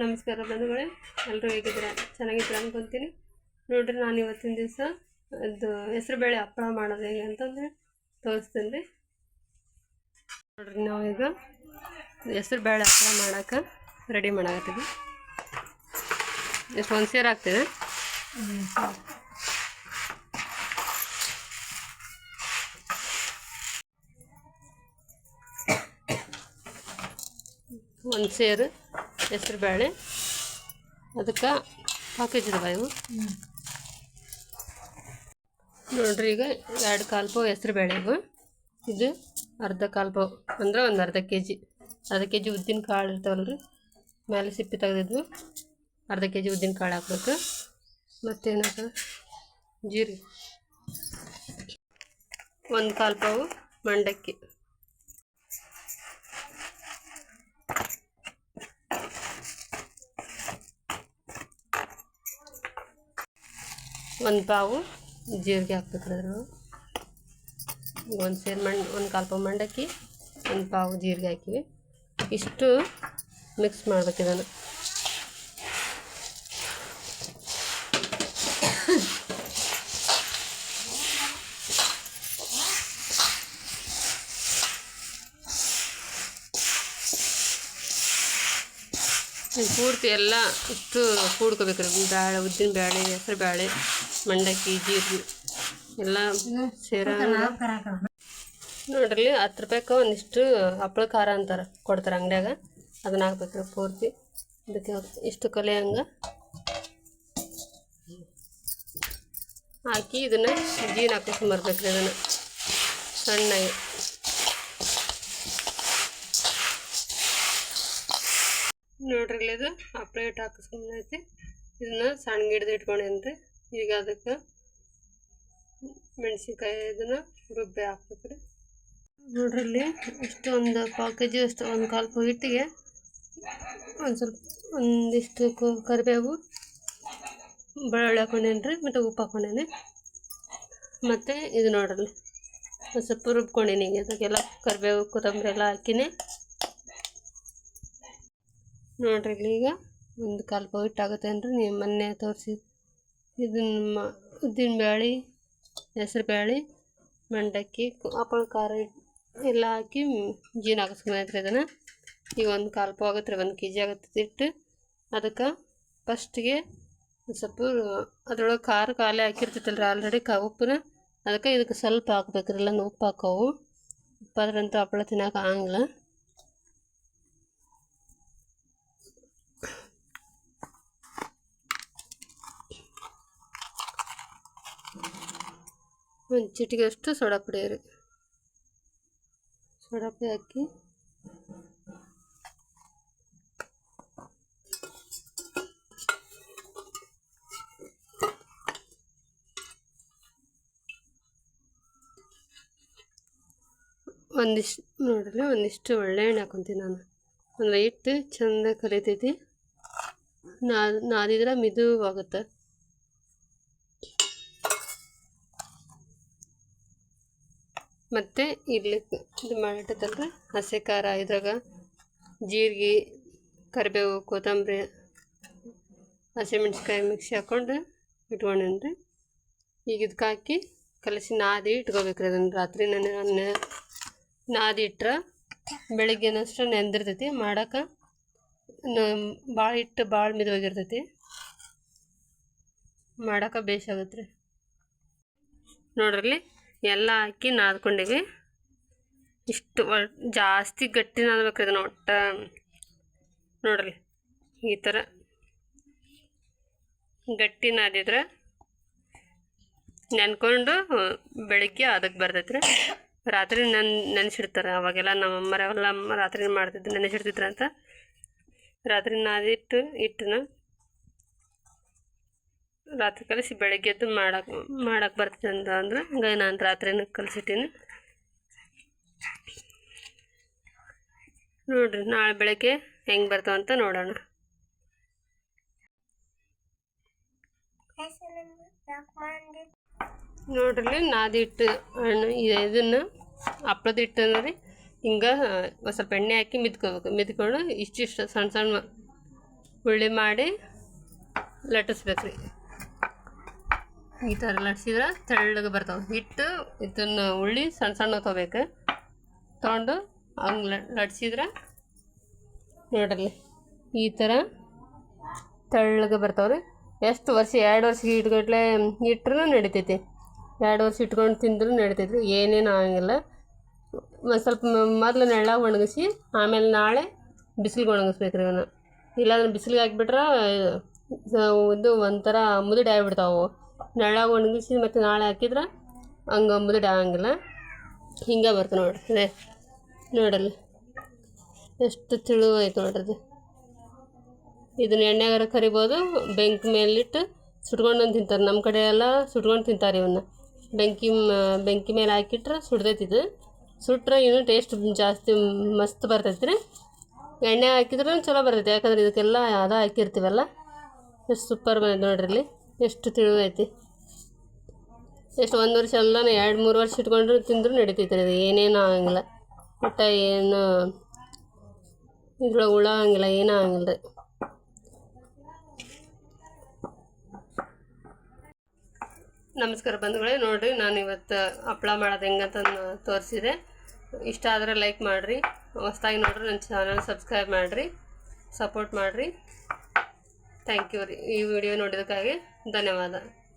ನಮಸ್ಕಾರ ಬಂಧುಗಳೇ ಎಲ್ಲರೂ ಹೇಗಿದ್ದೀರಾ? ಚೆನ್ನಾಗಿದ್ದೀರ ಅನ್ಕೊತೀನಿ. ನೋಡಿರಿ, ನಾನು ಇವತ್ತಿನ ದಿವಸ ಅದು ಹೆಸರುಬೇಳೆ ಹಪ್ಪಳ ಮಾಡೋದು ಹೇಗೆ ಅಂತಂದ್ರೆ ತೋರಿಸ್ತೀನಿ. ರೀ ನೋಡ್ರಿ, ನಾವೀಗ ಹೆಸರುಬೇಳೆ ಹಪ್ಪಳ ಮಾಡೋಕೆ ರೆಡಿ ಮಾಡಾಕತ್ತೀವಿ. ಎಷ್ಟು ಒಂದು ಸೇರು ಹಾಕ್ತೀವಿ ಒಂದು ಸೇರು. ಹೆಸರು ಬೇಳೆ, ಅದಕ್ಕೆ ಇದಾವೆ ಇವು. ನೋಡ್ರಿ ಈಗ ಎರಡು ಕಾಲು ಪಾವು ಹೆಸರು ಬೇಳೆ ಇವು. ಇದು ಅರ್ಧ ಕಾಲು ಪಾವು, ಅಂದ್ರೆ ಒಂದು ಅರ್ಧ ಕೆ ಜಿ ಅರ್ಧ ಕೆ ಜಿ ಉದ್ದಿನ ಕಾಳು ಇರ್ತಾವಲ್ರಿ ಮೇಲೆ ಸಿಪ್ಪೆ ತೆಗೆದಿದ್ವು. ಅರ್ಧ ಕೆ ಜಿ ಉದ್ದಿನ ಕಾಳು ಹಾಕ್ಬೇಕು. ಮತ್ತೇನಪ್ಪ ಜೀರಿಗೆ. ಒಂದು ಕಾಲು ಪಾವು ಮಂಡಕ್ಕಿ. ಒಂದು ಪಾವು, ಜೀರಿಗೆ ಹಾಕ್ಬೇಕು ಅದ್ರ ಒಂದು ಸೇರು ಮಂಡ್ ಒಂದು ಕಾಲು ಪಾವು ಮಂಡಕ್ಕಿ, ಒಂದು ಪಾವು ಜೀರಿಗೆ ಹಾಕಿವಿ. ಇಷ್ಟು ಮಿಕ್ಸ್ ಮಾಡ್ಬೇಕು ಇದನ್ನು. ಪೂರ್ತಿ ಎಲ್ಲ ಇಷ್ಟು ಕೂಡ್ಕೋಬೇಕು ರೀ. ಬ್ಯಾಳೆ, ಉದ್ದಿನ ಬೇಳೆ ಹೆಸರು ಬ್ಯಾಳೆ, ಮಂಡಕ್ಕಿ, ಜೀರಿಗೆ ಎಲ್ಲ ಸೇರ ನೋಡ್ರಿ, ಹತ್ತು ರೂಪಾಯಿಗೆ ಒಂದಿಷ್ಟು ಹಪ್ಪಳ ಖಾರ ಅಂತಾರೆ, ಕೊಡ್ತಾರೆ ಅಂಗಡಿಯಾಗ. ಅದನ್ನ ಹಾಕ್ಬೇಕು ಪೂರ್ತಿ. ಇದಕ್ಕೆ ಇಷ್ಟು ಕೊಲೆ ಹಂಗೆ. ಹಾಕಿ ಇದನ್ನು ಜೀನ್ ಹಾಕೊಂಡ್ಬರ್ಬೇಕು ರೀ ಇದನ್ನು ಸಣ್ಣಗೆ. ನೋಡ್ರಿ ಇಲ್ಲಿ ಇದು. ಆ ಪ್ಲೇಟ್ ಹಾಕಿಸ್ಕೊಂಡೈತಿ ಇದನ್ನ ಸಣ್ಣ ಗಿಡದ ಇಟ್ಕೊಂಡೇನ್ರಿ. ಈಗ ಅದಕ್ಕೆ ಮೆಣಸಿನ್ಕಾಯಿ ಇದನ್ನ ರುಬ್ಬಿ ಹಾಕ್ಬೇಕ್ರಿ. ನೋಡ್ರಿ ಇಲ್ಲಿ ಇಷ್ಟು ಒಂದು ಪಾವು ಕೆ ಜಿ ಅಷ್ಟು ಒಂದು ಕಾಲು ಪಾವು ಹಿಟ್ಟಿಗೆ ಒಂದು ಸ್ವಲ್ಪ ಒಂದಿಷ್ಟು ಕರಿಬೇವು ಬೆಳ್ಳುಳ್ಳಿ ಹಾಕೊಂಡೇನ್ರಿ, ಮತ್ತು ಉಪ್ಪು ಹಾಕೊಂಡೇನಿ. ಮತ್ತು ಇದು ನೋಡ್ರಿ ಒಂದು ಸ್ವಲ್ಪ ರುಬ್ಕೊಂಡೇನಿ ಈಗ ಅದಕ್ಕೆಲ್ಲ ಕರಿಬೇವು, ಕೊತ್ತಂಬರಿ ಎಲ್ಲ ಹಾಕಿನಿ. ನೋಡ್ರಿ ಇಲ್ಲಿ ಈಗ ಒಂದು ಕಾಲು ಪೌಟ್ ಆಗುತ್ತೆ ಅಂದ್ರೆ ನೀವು ಮೊನ್ನೆ ತೋರಿಸಿ ಇದನ್ನ ಉದ್ದಿನ ಬೇಳೆ ಹೆಸ್ರು ಬೇಳೆ ಮಂಡಕ್ಕಿ ಹಪ್ಪಳ ಖಾರ ಎಲ್ಲ ಹಾಕಿ ಜೀನ ಹಾಕಿಸ್ಕೊಂಡ್ರಿ ಅದನ್ನು ಈಗ ಒಂದು ಕಾಲು ಪಾವು ಆಗುತ್ತೆ ರೀ, ಒಂದು ಕೆ ಜಿ ಆಗುತ್ತೆ ಇಟ್ಟು ಅದಕ್ಕೆ ಫಸ್ಟಿಗೆ ಸ್ವಲ್ಪ ಅದ್ರೊಳಗೆ ಖಾರ ಖಾಲಿ ಹಾಕಿರ್ತೈತಲ್ರಿ ಆಲ್ರೆಡಿ ಕ, ಉಪ್ಪನ್ನ. ಅದಕ್ಕೆ ಇದಕ್ಕೆ ಸ್ವಲ್ಪ ಹಾಕ್ಬೇಕ್ರಿ ಇಲ್ಲ ಉಪ್ಪು ಹಾಕೋವು ಉಪ್ಪಾದ್ರಂತೂ ಹಪ್ಪಳ ತಿನ್ನೋಕೆ ಆಗಂಗಿಲ್ಲ. ಒಂದು ಚಿಟಿಗೆಯಷ್ಟು ಸೋಡಾ ಪುಡಿ ರೀ ಸೋಡಾ ಪುಡಿ ಹಾಕಿ. ಒಂದಿಷ್ಟು, ನೋಡ್ರಿ, ಒಂದಿಷ್ಟು ಒಳ್ಳೆ ಎಣ್ಣೆ ಹಾಕೊತೀನಿ ನಾನು. ಅಂದರೆ ಹಿಟ್ಟು ಚೆಂದ ನಾದ ನಾದಿದ್ರೆ ಮಿದುವಾಗುತ್ತೆ. ಮತ್ತು ಇಲ್ಲಿ ಇದು ಮಾಡಿಟ್ಟದಲ್ರಿ ಹಸಿ ಖಾರ ಇದ್ರಾಗ, ಜೀರಿಗೆ, ಕರಿಬೇವು, ಕೊತ್ತಂಬರಿ ಹಸಿಮೆಣ್ಸಿಕಾಯಿ ಮಿಕ್ಸಿ ಹಾಕ್ಕೊಂಡು ಇಟ್ಕೊಂಡೇನಿ ರೀ ಈಗ ಇದಕ್ಕೆ ಹಾಕಿ ಕಲಸಿ ನಾದಿ ಇಟ್ಕೋಬೇಕು ರೀ ಅದನ್ನು. ರಾತ್ರಿ ನೆನೆ ನಾದಿ ಇಟ್ರೆ ಬೆಳಿಗ್ಗೆನಷ್ಟು ನೆಂದಿರ್ತೈತಿ. ಮಾಡೋಕೆ ಭಾಳ ಇಟ್ಟು ಭಾಳ ಮಿದುವಾಗಿರ್ತೈತಿ. ಮಾಡೋಕೆ ಬೇಸಾಗತ್ತೆ ರೀ ನೋಡ್ರಲ್ಲಿ ಎಲ್ಲ ಹಾಕಿ ನಾದ್ಕೊಂಡಿವಿ. ಇಷ್ಟು ಜಾಸ್ತಿ ಗಟ್ಟಿ ನಾದ್ಬೇಕು ಇದನ್ನು ಒಟ್ಟು ನೋಡ್ರಿ ಈ ಥರ. ಗಟ್ಟಿ ನಾದಿದ್ರೆ ನೆನ್ಕೊಂಡು ಬೆಳಿಗ್ಗೆ ಅದಕ್ಕೆ ಬರ್ತೈತೆ ರೀ. ರಾತ್ರಿ ನೆನ್, ನೆನೆಸಿಡ್ತಾರೆ ಅವಾಗೆಲ್ಲ ನಮ್ಮ ಅಮ್ಮರೆಲ್ಲ ರಾತ್ರಿ ಮಾಡ್ತಿದ್ರು, ನೆನೆಸಿಡ್ತಿದ್ರು ಅಂತ. ರಾತ್ರಿ ನಾದಿಟ್ಟು ಹಿಟ್ಟನ್ನ ರಾತ್ರಿ ಕಲಿಸಿ ಬೆಳಗ್ಗೆ ಎದ್ದು ಮಾಡಕ್ಕೆ ಮಾಡೋಕೆ ಬರ್ತದೆ ಅಂತ ಅಂದ್ರೆ ಹಂಗಾಗಿ ನಾನು ರಾತ್ರಿನ ಕಲಿಸಿಟ್ಟೀನಿ. ನೋಡಿರಿ ನಾಳೆ ಬೆಳಗ್ಗೆ ಹೆಂಗೆ ಬರ್ತಾವಂತ ನೋಡೋಣ. ನೋಡ್ರಿ ನಾದಿ ಹಿಟ್ಟು ಹಣ್ಣು ಇದನ್ನು ಹಪ್ಪಳದ ಹಿಟ್ಟು ಅಂದ್ರೆ ಹಿಂಗೆ ಸ್ವಲ್ಪ ಎಣ್ಣೆ ಹಾಕಿ ಮಿದ್ಕೋಬೇಕು. ಮಿದ್ಕೊಂಡು ಇಷ್ಟಿಷ್ಟು ಸಣ್ಣ ಸಣ್ಣ ಉಳ್ಳಿ ಮಾಡಿ ಲಟ್ಟಿಸ್ಬೇಕು ರೀ ಈ ಥರ ಲಟ್ಸಿದ್ರೆ ತೆಳ್ಳಗೆ ಬರ್ತಾವೆ. ಹಿಟ್ಟು ಇದನ್ನು ಉಳ್ಳಿ ಸಣ್ಣ ಸಣ್ಣ ತೊಗೋಬೇಕು. ತೊಗೊಂಡು ಹಂಗೆ ಲಟ್ಸಿದ್ರೆ ನೋಡ್ರಿ ಈ ಥರ ತೆಳ್ಳಗೆ ಬರ್ತಾವೆ ರೀ. ಎಷ್ಟು ವರ್ಷ, ಎರಡು ವರ್ಷ ಇಟ್ಕೊಟ್ಲೆ ಇಟ್ರೂ ನಡಿತೈತಿ. ಎರಡು ವರ್ಷ ಇಟ್ಕೊಂಡು ತಿಂದರೂ ನಡಿತೈತಿ ಏನೇನು ಆಗಂಗಿಲ್ಲ. ಒಂದು ಸ್ವಲ್ಪ ಮೊದಲು ನೆಳ್ಳಾಗ ಒಣಗಿಸಿ, ಆಮೇಲೆ ನಾಳೆ ಬಿಸಿಲಿಗೆ ಒಣಗಿಸ್ಬೇಕು ರೀ ಅವನ್ನ ಇಲ್ಲಾಂದ್ರೆ ಬಿಸಿಲಿಗೆ ಹಾಕ್ಬಿಟ್ರೆ ಇದು ಒಂಥರ ಮುದುಡಿ ಆಗಿಬಿಡ್ತಾವೆ ನೆಳ್ಳಾಗ ಒಣಗಿಸಿ ಮತ್ತು ನಾಳೆ ಹಾಕಿದ್ರೆ ಹಂಗೆ ಅಂಬುದು ಆಗಂಗಿಲ್ಲ ಹಿಂಗೆ ಬರ್ತದೆ ನೋಡ್ರಿ ನೋಡಲ್ಲಿ. ಎಷ್ಟು ತಿಳುವಾಯ್ತು ನೋಡ್ರಿ ಅದು. ಇದನ್ನ ಎಣ್ಣೆಗಾರ ಕರಿಬೋದು, ಬೆಂಕಿ ಮೇಲಿಟ್ಟು ಸುಟ್ಕೊಂಡು ತಿಂತಾರೆ. ನಮ್ಮ ಕಡೆ ಎಲ್ಲ ಸುಟ್ಕೊಂಡು ತಿಂತಾರೆ ಇವನ್ನ ಬೆಂಕಿ ಬೆಂಕಿ ಮೇಲೆ ಹಾಕಿಟ್ರೆ ಸುಡ್ದೈತಿದು ಸುಟ್ರೆ ಇನ್ನೂ ಟೇಸ್ಟ್ ಜಾಸ್ತಿ ಮಸ್ತ್ ಬರ್ತೈತಿ ರೀ ಎಣ್ಣೆ ಹಾಕಿದ್ರೆ ಚಲೋ ಬರ್ತೈತಿ. ಯಾಕಂದ್ರೆ ಇದಕ್ಕೆಲ್ಲ ಅದ ಹಾಕಿರ್ತೀವಲ್ಲ. ಎಷ್ಟು ಸೂಪರ್ ಬಂದೈತೆ ನೋಡ್ರಿ ಇಲ್ಲಿ. ಎಷ್ಟು ತಿಳಿವೈತಿ ಎಷ್ಟು ಒಂದು ವರ್ಷ ಎಲ್ಲ ಎರಡು ಮೂರು ವರ್ಷ ಇಟ್ಕೊಂಡ್ರು ತಿಂದರೂ ನಡೀತೈತೆ ರೀ ಅದು. ಏನೇನು ಆಗಂಗಿಲ್ಲ. ಒಟ್ಟು ಏನು ಇದ್ರೊಳಗೆ ಹುಳ ಆಗಂಗಿಲ್ಲ, ಏನೂ ಆಗಂಗಿಲ್ಲ ರೀ. ನಮಸ್ಕಾರ ಬಂಧುಗಳೇ, ನೋಡಿರಿ ನಾನು ಇವತ್ತು ಹಪ್ಪಳ ಮಾಡೋದು ಹೆಂಗಂತ ತೋರಿಸಿದೆ. ಇಷ್ಟ ಆದರೆ ಲೈಕ್ ಮಾಡಿರಿ. ಹೊಸ್ದಾಗಿ ನೋಡ್ರಿ ನನ್ನ ಚಾನಲ್ ಸಬ್ಸ್ಕ್ರೈಬ್ ಮಾಡಿರಿ, ಸಪೋರ್ಟ್ ಮಾಡಿರಿ. ಥ್ಯಾಂಕ್ ಯು ರೀ ಈ ವಿಡಿಯೋ ನೋಡಿದ್ದಕ್ಕಾಗಿ. The new.